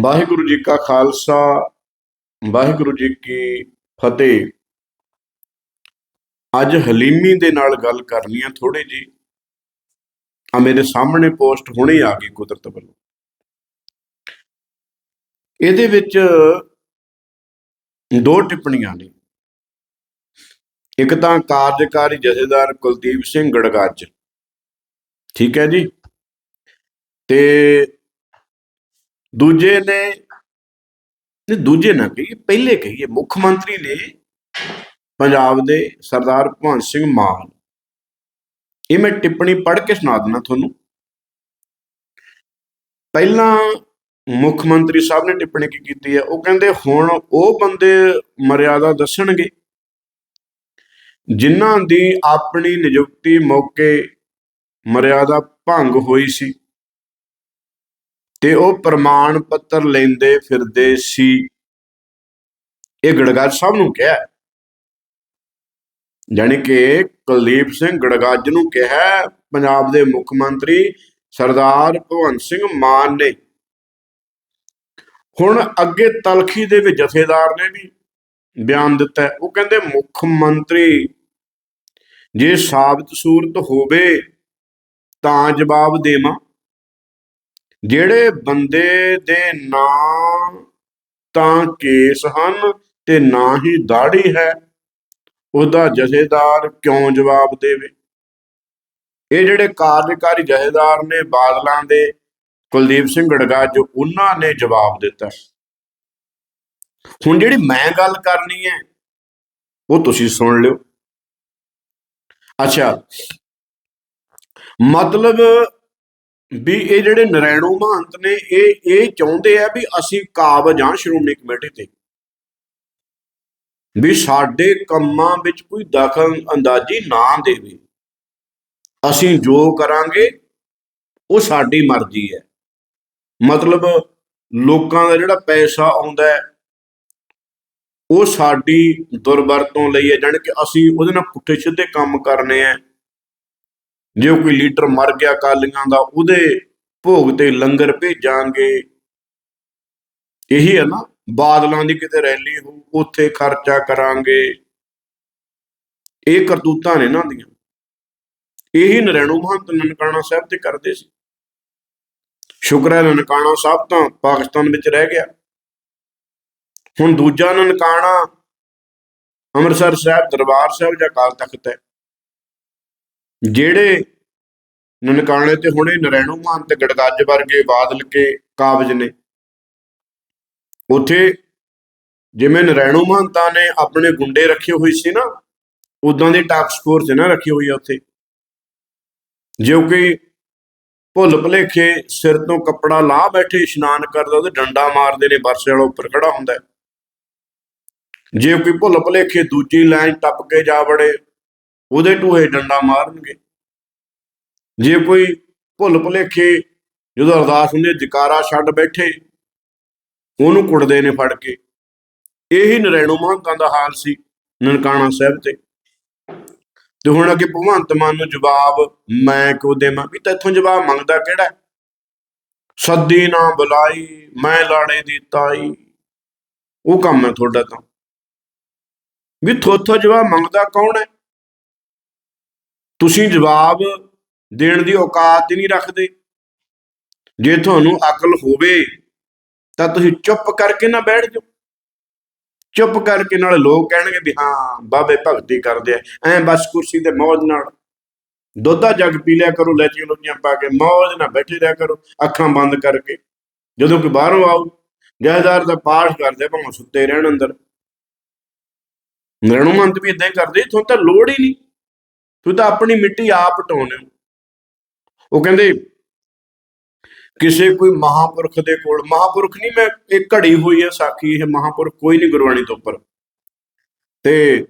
ਵਾਹਿਗੁਰੂ ਜੀ ਕਾ ਖਾਲਸਾ, ਵਾਹਿਗੁਰੂ ਜੀ ਕੀ ਫਤਿਹ। ਅੱਜ ਹਲੀਮੀ ਦੇ ਨਾਲ ਗੱਲ ਕਰਨੀ ਆ ਥੋੜੀ ਜੀ ਆ ਮੇਰੇ ਸਾਹਮਣੇ ਪੋਸਟ ਹੁਣੇ ਆ ਗਈ ਕੁਦਰਤ ਵੱਲੋਂ। ਇਹਦੇ ਵਿੱਚ ਦੋ ਟਿੱਪਣੀਆਂ ਨੇ। ਇੱਕ ਤਾਂ ਕਾਰਜਕਾਰੀ ਜਥੇਦਾਰ ਕੁਲਦੀਪ ਸਿੰਘ ਗੜਗਾਜ। ਠੀਕ ਹੈ ਜੀ? ਤੇ ਦੂਜੇ ਨੇ, ਤੇ ਦੂਜੇ ਨਾ ਕਹੀਏ, ਪਹਿਲੇ ਕਹੀਏ, ਮੁੱਖ ਮੰਤਰੀ ਨੇ ਪੰਜਾਬ ਦੇ ਸਰਦਾਰ ਭਗਵੰਤ ਸਿੰਘ ਮਾਨ ਇਹ ਮੈਂ ਟਿੱਪਣੀ ਪੜ੍ਹ ਕੇ ਸੁਣਾ ਦਿੰਦਾ ਤੁਹਾਨੂੰ। ਪਹਿਲਾਂ ਮੁੱਖ ਮੰਤਰੀ ਸਾਹਿਬ ਨੇ ਟਿੱਪਣੀ ਕੀ ਕੀਤੀ ਹੈ? ਉਹ ਕਹਿੰਦੇ ਹੁਣ ਉਹ ਬੰਦੇ ਮਰਿਆਦਾ ਦੱਸਣਗੇ, ਜਿਨ੍ਹਾਂ ਦੀ ਆਪਣੀ ਨਿਯੁਕਤੀ ਮੌਕੇ ਮਰਿਆਦਾ ਭੰਗ ਹੋਈ ਸੀ। ਤੇ ਉਹ ਪ੍ਰਮਾਣ ਪੱਤਰ ਲੈਂਦੇ ਫਿਰਦੇ ਸੀ। ਇਹ ਗੜਗੱਜ ਸਾਹਿਬ ਨੂੰ ਕਿਹਾ ਯਾਨੀ ਕਿ ਕੁਲਦੀਪ ਸਿੰਘ ਗੜਗਾਜ ਨੂੰ ਕਿਹਾ ਪੰਜਾਬ ਦੇ ਮੁੱਖ ਮੰਤਰੀ ਸਰਦਾਰ ਭਗਵੰਤ ਸਿੰਘ ਮਾਨ ਨੇ। ਹੁਣ ਅੱਗੇ ਤਲਖੀ ਦੇ ਵਿੱਚ ਜਥੇਦਾਰ ਨੇ ਵੀ ਬਿਆਨ ਦਿੱਤਾ ਉਹ ਕਹਿੰਦੇ, ਮੁੱਖ ਮੰਤਰੀ, ਜੇ ਸਾਬਤ ਸੂਰਤ ਹੋਵੇ ਤਾਂ ਜਵਾਬ ਦੇਵਾਂ। ਜਿਹੜੇ ਬੰਦੇ ਦੇ ਨਾਂ ਤਾਂ ਕੇਸ ਹਨ ਤੇ ਨਾ ਹੀ ਦਾੜੀ ਹੈ, ਉਹਦਾ ਜਥੇਦਾਰ ਕਿਉਂ ਜਵਾਬ ਦੇਵੇ? ਇਹ ਜਿਹੜੇ ਕਾਰਜਕਾਰੀ ਜਥੇਦਾਰ ਨੇ ਬਾਦਲਾਂ ਦੇ, ਕੁਲਦੀਪ ਸਿੰਘ ਗੜਗੱਜ ਉਹਨਾਂ ਨੇ ਜਵਾਬ ਦਿੱਤਾ। ਹੁਣ ਜਿਹੜੀ ਮੈਂ ਗੱਲ ਕਰਨੀ ਹੈ, ਉਹ ਤੁਸੀਂ ਸੁਣ ਲਿਓ। ਅੱਛਾ, ਮਤਲਬ ਵੀ ਇਹ ਜਿਹੜੇ ਨਰੈਣੂ ਮਹੰਤ ਨੇ, ਇਹ ਇਹ ਚਾਹੁੰਦੇ ਆ ਵੀ ਅਸੀਂ ਕਾਬਜ ਜਾਂ ਸ਼੍ਰੋਮਣੀ ਕਮੇਟੀ ਤੇ। ਵੀ ਸਾਡੇ ਕੰਮਾਂ ਵਿੱਚ ਕੋਈ ਦਖਲ ਅੰਦਾਜ਼ੀ ਨਾ ਦੇਵੇ। ਅਸੀਂ ਜੋ ਕਰਾਂਗੇ, ਉਹ ਸਾਡੀ ਮਰਜ਼ੀ ਹੈ। ਮਤਲਬ ਲੋਕਾਂ ਦਾ ਜਿਹੜਾ ਪੈਸਾ ਆਉਂਦਾ ਹੈ, ਉਹ ਸਾਡੀ ਦੁਰਵਰਤੋਂ ਲਈ ਹੈ। ਜਾਣੀ ਕਿ ਅਸੀਂ ਉਹਦੇ ਨਾਲ ਪੁੱਠੇ ਸਿੱਧੇ ਕੰਮ ਕਰਨੇ ਆ। ਜੇ ਕੋਈ ਲੀਡਰ ਮਰ ਗਿਆ ਕਾਲੀਆਂ ਦਾ, ਉਹਦੇ ਭੋਗ ਤੇ ਲੰਗਰ ਭੇਜਾਂਗੇ। ਇਹੀ ਹੈ ਨਾ, ਬਾਦਲਾਂ ਦੀ ਕਿਤੇ ਰੈਲੀ ਹੋ ਉੱਥੇ ਖਰਚਾ ਕਰਾਂਗੇ। ਇਹ ਕਰਤੂਤਾਂ ਨੇ ਇਹਨਾਂ ਦੀਆਂ। ਇਹੀ ਨਰੈਣੂ ਮਹੰਤ ਨਨਕਾਣਾ ਸਾਹਿਬ ਤੇ ਕਰਦੇ ਸੀ। ਸ਼ੁਕਰ ਹੈ ਨਨਕਾਣਾ ਸਾਹਿਬ ਤਾਂ ਪਾਕਿਸਤਾਨ ਵਿੱਚ ਰਹਿ ਗਿਆ। ਹੁਣ ਦੂਜਾ ਨਨਕਾਣਾ ਅੰਮ੍ਰਿਤਸਰ ਸਾਹਿਬ, ਦਰਬਾਰ ਸਾਹਿਬ ਜਾਂ ਅਕਾਲ ਤਖਤ ਹੈ। ਜਿਹੜੇ ਨਨਕਾਣੇ ਤੇ ਹੁਣੇ ਨਰੈਣੂ ਮਾਨ ਤੇ ਗੜਗੱਜ ਵਰਗੇ ਬਾਦਲ ਕੇ ਕਾਬਜ ਨੇ, ਉਥੇ ਜਿਵੇਂ ਨਰੈਣੂ ਮਹੰਤਾਂ ਨੇ ਆਪਣੇ ਗੁੰਡੇ ਰੱਖੇ ਹੋਏ ਸੀ ਨਾ ਉਦਾਂ ਦੇ ਟਾਕਸ ਫੋਰਸ ਨਾ ਰੱਖੀ ਹੋਈ ਆ ਉੱਥੇ ਜੋ ਕਿ ਭੁੱਲ ਭੁਲੇਖੇ ਸਿਰ ਤੋਂ ਕੱਪੜਾ ਲਾ ਬੈਠੇ ਇਸ਼ਨਾਨ ਕਰਦਾ ਉਹਦੇ ਡੰਡਾ ਮਾਰਦੇ ਨੇ ਬਰਸੇ ਵਾਲਾ ਉੱਪਰ ਖੜਾ ਹੁੰਦਾ ਹੈ। ਜੇ ਕੋਈ ਭੁੱਲ ਭੁਲੇਖੇ ਦੂਜੀ ਲਾਈਨ ਟੱਪ ਕੇ ਜਾ ਵੜੇ ਉਹਦੇ ਢੂਹੇ ਡੰਡਾ ਮਾਰਨਗੇ। ਜੇ ਕੋਈ ਭੁੱਲ ਭੁਲੇਖੇ ਜਦੋਂ ਅਰਦਾਸ ਹੁੰਦੀ ਜਕਾਰਾ ਛੱਡ ਬੈਠੇ, ਉਹਨੂੰ ਕੁੱਟਦੇ ਨੇ ਫੜ ਕੇ। ਇਹੀ ਨਰੈਣੂ ਮਹੰਤਾਂ ਦਾ ਹਾਲ ਸੀ ਨਨਕਾਣਾ ਸਾਹਿਬ ਤੇ। ਤੇ ਹੁਣ ਅੱਗੇ ਭਗਵੰਤ ਮਾਨ ਨੂੰ ਜਵਾਬ ਮੈਂ ਕਿਉਂ ਦੇਵਾਂ? ਵੀ ਤੈਥੋਂ ਜਵਾਬ ਮੰਗਦਾ ਕਿਹੜਾ ਸੱਦੀ ਨਾ ਬੁਲਾਈ, ਮੈਂ ਲਾੜੇ ਦੀ ਤਾਈ। ਉਹ ਕੰਮ ਹੈ ਤੁਹਾਡਾ ਤਾਂ। ਵੀ ਥੋਥੋਂ ਜਵਾਬ ਮੰਗਦਾ ਕੌਣ ਹੈ? ਤੁਸੀਂ ਜਵਾਬ ਦੇਣ ਦੀ ਔਕਾਤ ਹੀ ਨਹੀਂ ਰੱਖਦੇ। ਜੇ ਤੁਹਾਨੂੰ ਅਕਲ ਹੋਵੇ, ਤਾਂ ਤੁਸੀਂ ਚੁੱਪ ਕਰਕੇ ਨਾ ਬੈਠ ਜਾਓ। ਚੁੱਪ ਕਰਕੇ ਨਾਲ ਲੋਕ ਕਹਿਣਗੇ ਵੀ ਹਾਂ, ਬਾਬੇ ਭਗਤੀ ਕਰਦੇ ਆ। ਐ ਬਸ ਕੁਰਸੀ ਤੇ ਮੌਜ ਨਾਲ ਦੁੱਧਾ ਜਗ ਪੀ ਲਿਆ ਕਰੋ ਲੈਚੀ ਲੋਈਆਂ ਪਾ ਕੇ ਮੌਜ ਨਾਲ ਬੈਠੇ ਰਿਹਾ ਕਰੋ, ਅੱਖਾਂ ਬੰਦ ਕਰਕੇ। ਜਦੋਂ ਕੋਈ ਬਾਹਰੋਂ ਆਉ ਜਹਦਾਰ ਦਾ ਪਾਠ ਕਰਦੇ ਭਾਵੇਂ ਸੁੱਤੇ ਰਹਿਣ ਅੰਦਰ। ਨਿਰਣੁਮੰਤ ਵੀ ਇਦਾਂ ਹੀ ਕਰਦੇ ਤੁਹਾਨੂੰ ਤਾਂ ਲੋੜ ਹੀ ਨਹੀਂ। ਤੂੰ ਤਾਂ ਆਪਣੀ ਮਿੱਟੀ ਆਪ ਟਾਉਨੇ ਉਹ ਕਹਿੰਦੇ, ਕਿਸੇ ਕੋਈ ਮਹਾਪੁਰਖ ਦੇ ਕੋਲ, ਮਹਾਪੁਰਖ ਨਹੀਂ, ਮੈਂ ਇਹ ਘੜੀ ਹੋਈ ਹੈ ਸਾਖੀ, ਇਹ ਮਹਾਪੁਰਖ ਕੋਈ ਨਹੀਂ ਗੁਰਬਾਣੀ ਤੋਂ ਉੱਪਰ। ਤੇ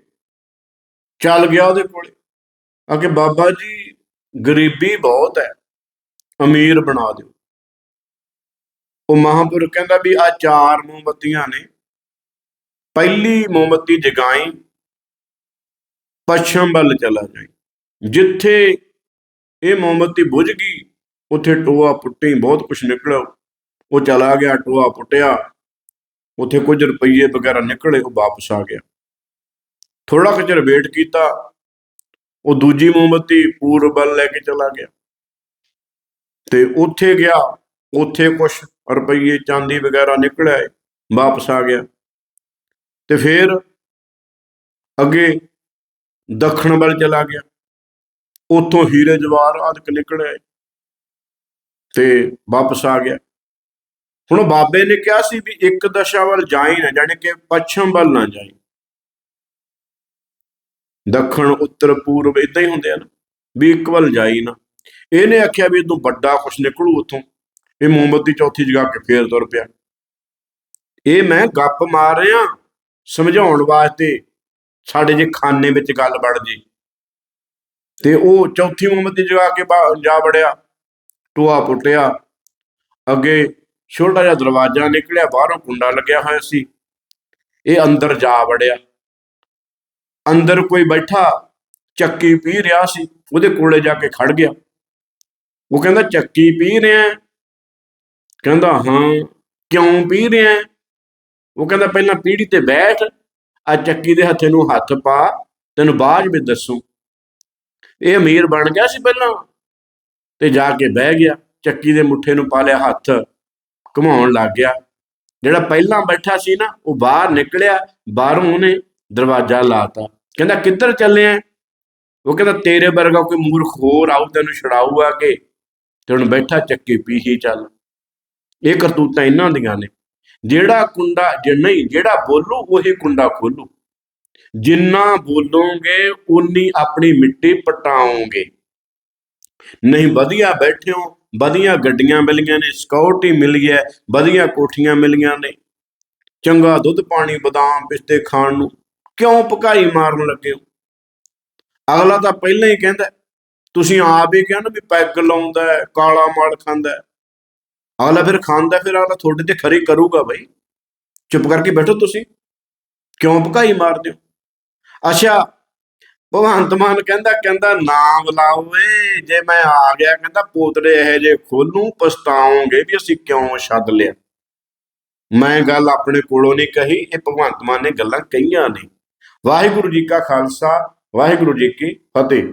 ਚੱਲ ਗਿਆ ਉਹਦੇ ਕੋਲ। ਆ ਕੇ ਬਾਬਾ ਜੀ, ਗਰੀਬੀ ਬਹੁਤ ਹੈ, ਅਮੀਰ ਬਣਾ ਦਿਓ। ਉਹ ਮਹਾਪੁਰਖ ਕਹਿੰਦਾ ਵੀ ਆ ਚਾਰ ਮੋਮਬੱਤੀਆਂ ਨੇ, ਪਹਿਲੀ ਮੋਮਬੱਤੀ ਜਗਾਈ, ਪੱਛਮ ਵੱਲ ਚਲਾ ਜਾਈ। ਜਿੱਥੇ ਇਹ ਮੋਮਬੱਤੀ ਬੁਝ ਗਈ, ਉੱਥੇ ਟੋਆ ਪੁੱਟੀ ਬਹੁਤ ਕੁਝ ਨਿਕਲਿਆ। ਉਹ ਚਲਾ ਗਿਆ, ਟੋਆ ਪੁੱਟਿਆ। ਉੱਥੇ ਕੁਝ ਰੁਪਈਏ ਵਗੈਰਾ ਨਿਕਲੇ, ਉਹ ਵਾਪਸ ਆ ਗਿਆ। ਥੋੜਾ ਕੁ ਚਿਰ ਵੇਟ ਕੀਤਾ, ਉਹ ਦੂਜੀ ਮੋਮਬੱਤੀ ਪੂਰਬ ਵੱਲ ਲੈ ਕੇ ਚਲਾ ਗਿਆ। ਤੇ ਉੱਥੇ ਗਿਆ, ਉੱਥੇ ਕੁਝ ਰੁਪਈਏ ਚਾਂਦੀ ਵਗੈਰਾ ਨਿਕਲਿਆ, ਵਾਪਸ ਆ ਗਿਆ। ਤੇ ਫਿਰ ਅੱਗੇ ਦੱਖਣ ਵੱਲ ਚਲਾ ਗਿਆ। ਉੱਥੋਂ ਹੀਰੇ ਜਵਾਰ ਆਦਿਕ ਨਿਕਲਿਆ ਤੇ ਵਾਪਸ ਆ ਗਿਆ। ਹੁਣ ਬਾਬੇ ਨੇ ਕਿਹਾ ਸੀ ਵੀ ਇੱਕ ਦਸ਼ਾ ਵੱਲ ਜਾਈ ਨਾ, ਜਾਣੀ ਕਿ ਪੱਛਮ ਵੱਲ ਨਾ ਜਾਈ। ਦੱਖਣ, ਉੱਤਰ, ਪੂਰਬ ਇਦਾਂ ਹੀ ਹੁੰਦੇ ਆ ਨਾ ਵੀ ਇੱਕ ਵੱਲ ਜਾਈ ਨਾ। ਇਹਨੇ ਆਖਿਆ ਵੀ ਇਦੋਂ ਵੱਡਾ ਕੁਛ ਨਿਕਲੂ ਉੱਥੋਂ। ਇਹ ਮੋਮਬੱਤੀ ਚੌਥੀ ਜਗਾ ਕੇ ਫੇਰ ਤੁਰ ਪਿਆ। ਇਹ ਮੈਂ ਗੱਪ ਮਾਰ ਰਿਹਾ ਸਮਝਾਉਣ ਵਾਸਤੇ ਸਾਡੇ ਜੇ ਖਾਨੇ ਵਿੱਚ ਗੱਲ ਵੜ ਜੇ ਤੇ ਉਹ ਚੌਥੀ ਮੋਮਬੱਤੀ ਜਗਾ ਕੇ ਜਾ ਵੜਿਆ ਟੋਆ ਪੁੱਟਿਆ। ਅੱਗੇ ਛੋਟਾ ਜਿਹਾ ਦਰਵਾਜ਼ਾ ਨਿਕਲਿਆ, ਬਾਹਰੋਂ ਕੁੰਡਾ ਲੱਗਿਆ ਹੋਇਆ ਸੀ। ਇਹ ਅੰਦਰ ਜਾ ਵੜਿਆ। ਅੰਦਰ ਕੋਈ ਬੈਠਾ, ਚੱਕੀ ਪੀ ਰਿਹਾ ਸੀ, ਉਹਦੇ ਕੋਲੇ ਜਾ ਕੇ ਖੜ ਗਿਆ। ਉਹ ਕਹਿੰਦਾ, ਚੱਕੀ ਪੀ ਰਿਹਾ ਕਹਿੰਦਾ, ਹਾਂ। ਕਿਉਂ ਪੀ ਰਿਹਾ ਉਹ ਕਹਿੰਦਾ, ਪਹਿਲਾਂ ਪੀੜੀ ਤੇ ਬੈਠ ਆ ਚੱਕੀ ਦੇ ਹੱਥੇ ਨੂੰ ਹੱਥ ਪਾ, ਤੈਨੂੰ ਬਾਅਦ ਵਿੱਚ ਦੱਸੂ। ਇਹ ਅਮੀਰ ਬਣ ਗਿਆ ਸੀ ਪਹਿਲਾਂ ਤੇ ਜਾ ਕੇ ਬਹਿ ਗਿਆ, ਚੱਕੀ ਦੇ ਮੁੱਠੇ ਨੂੰ ਪਾ ਲਿਆ ਹੱਥ, ਘੁਮਾਉਣ ਲੱਗ ਗਿਆ। ਜਿਹੜਾ ਪਹਿਲਾਂ ਬੈਠਾ ਸੀ ਨਾ, ਉਹ ਬਾਹਰ ਨਿਕਲਿਆ, ਬਾਹਰੋਂ ਉਹਨੇ ਦਰਵਾਜ਼ਾ ਲਾਤਾ ਕਹਿੰਦਾ, ਕਿੱਧਰ ਚੱਲੇ ਆ ਉਹ ਕਹਿੰਦਾ, ਤੇਰੇ ਵਰਗਾ ਕੋਈ ਮੂਰਖ ਹੋਰ ਆਊ, ਤੈਨੂੰ ਛਡਾਊਗਾ ਕਿ ਤੇ ਹੁਣ ਬੈਠਾ, ਚੱਕੀ ਪੀ ਹੀ ਚੱਲ। ਇਹ ਕਰਤੂਤਾਂ ਇਹਨਾਂ ਦੀਆਂ ਨੇ। ਜਿਹੜਾ ਕੁੰਡਾ, ਜੇ ਨਹੀਂ, ਜਿਹੜਾ ਬੋਲੂ, ਉਹੀ ਕੁੰਡਾ ਖੋਲੂ। ਜਿੰਨਾ ਬੋਲੋਗੇ ਉਨੀ ਆਪਣੀ ਮਿੱਟੀ ਪਟਾਓਗੇ। ਨਹੀਂ, ਵਧੀਆ ਬੈਠੇ ਹੋ, ਵਧੀਆ ਗੱਡੀਆਂ ਮਿਲੀਆਂ ਨੇ ਸਕਿਉਰਟੀ ਮਿਲੀ ਹੈ, ਵਧੀਆ ਕੋਠੀਆਂ ਮਿਲੀਆਂ ਨੇ। ਚੰਗਾ ਦੁੱਧ ਪਾਣੀ, ਬਦਾਮ ਪਿਸਤੇ ਖਾਣ ਨੂੰ ਕਿਉਂ ਭਕਾਈ ਮਾਰਨ ਲੱਗੇ ਹੋ? ਅਗਲਾ ਤਾਂ ਪਹਿਲਾਂ ਹੀ ਕਹਿੰਦਾ, ਤੁਸੀਂ ਆਪ ਹੀ ਕਹਿੰਦੇ ਵੀ ਪੈਗ ਲਾਉਂਦਾ ਕਾਲਾ ਮਾਲ ਖਾਂਦਾ ਅਗਲਾ ਫਿਰ ਖਾਂਦਾ, ਫਿਰ ਅਗਲਾ ਤੁਹਾਡੇ ਤੇ ਖਰੀ ਕਰੂਗਾ ਬਈ। ਚੁੱਪ ਕਰਕੇ ਬੈਠੋ ਤੁਸੀਂ। ਕਿਉਂ ਭਕਾਈ ਮਾਰਦੇ ਹੋ? ਅੱਛਾ, ਭਗਵੰਤ ਮਾਨ ਕਹਿੰਦਾ ਕਹਿੰਦਾ, ਨਾਮ ਲਾਓ ਏ, ਜੇ ਮੈਂ ਆ ਗਿਆ, ਕਹਿੰਦਾ ਪੋਤੜੇ ਇਹ ਜੇ ਖੋਲੂ ਪਛਤਾਓਗੇ ਵੀ ਅਸੀਂ ਕਿਉਂ ਛੱਡ ਲਿਆ। ਮੈਂ ਗੱਲ ਆਪਣੇ ਕੋਲੋਂ ਨਹੀਂ ਕਹੀ, ਇਹ ਭਗਵੰਤ ਮਾਨ ਨੇ ਗੱਲਾਂ ਕਹੀਆਂ ਨੇ। ਵਾਹਿਗੁਰੂ ਜੀ ਕਾ ਖਾਲਸਾ, ਵਾਹਿਗੁਰੂ ਜੀ ਕੀ ਫਤਿਹ।